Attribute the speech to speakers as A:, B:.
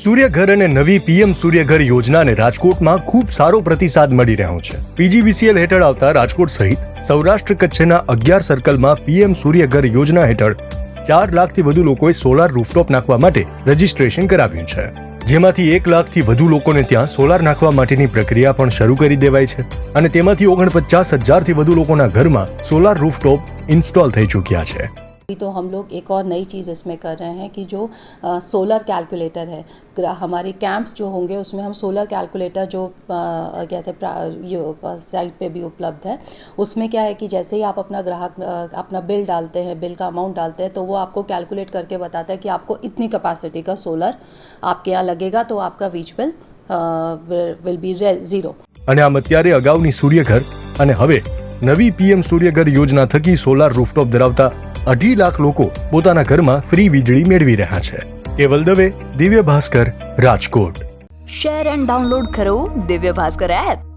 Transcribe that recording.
A: સૂર્યઘર અને નવી પીએમ સૂર્યઘર યોજનાને રાજકોટમાં ખૂબ સારો પ્રતિસાદ મળી રહ્યો છે. પીજીવીસીએલ હેઠળ આવતા રાજકોટ સહિત સૌરાષ્ટ્ર કચ્છના અગિયાર સર્કલમાં પીએમ સૂર્યઘર યોજના હેઠળ ચાર લાખથી વધુ લોકોએ સોલાર રૂફટોપ નાખવા માટે રજીસ્ટ્રેશન કરાવ્યું છે. જેમાંથી એક લાખથી વધુ લોકોને ત્યાં સોલાર નાખવા માટેની પ્રક્રિયા પણ શરૂ કરી દેવાઈ છે અને તેમાંથી ઓગણપચાસ હજારથી વધુ લોકોના ઘરમાં સોલાર રૂફટોપ ઇન્સ્ટોલ થઈ ચૂક્યા છે.
B: तो हम लोग एक और नई चीज़ इसमें कर रहे हैं कि जो सोलर कैलकुलेटर है ग्रा- हमारे कैंप्स जो होंगे उसमें हम सोलर कैलकुलेटर जो अ, कहते हैं प्रा- ये साइट पे भी उपलब्ध है उसमें क्या है कि जैसे ही आप अपना ग्राहक अ, अपना बिल डालते हैं बिल का अमाउंट डालते हैं तो वो आपको कैलकुलेट करके बताता है कि आपको इतनी कैपेसिटी का सोलर आपके यहाँ लगेगा तो आपका वीज बिल विल बी ज़ीरो
A: અને આમ અત્યારે અગાઉની સૂર્યઘર અને હવે નવી પીએમ સૂર્યઘર યોજના થકી સોલાર રૂફટોપ ધરાવતા અઢી લાખ લોકો પોતાના ઘરમાં ફ્રી વીજળી મેળવી રહ્યા છે. Keval Dave Divya Bhaskar Rajkot.
C: Share and download કરો દિવ્ય ભાસ્કર એપ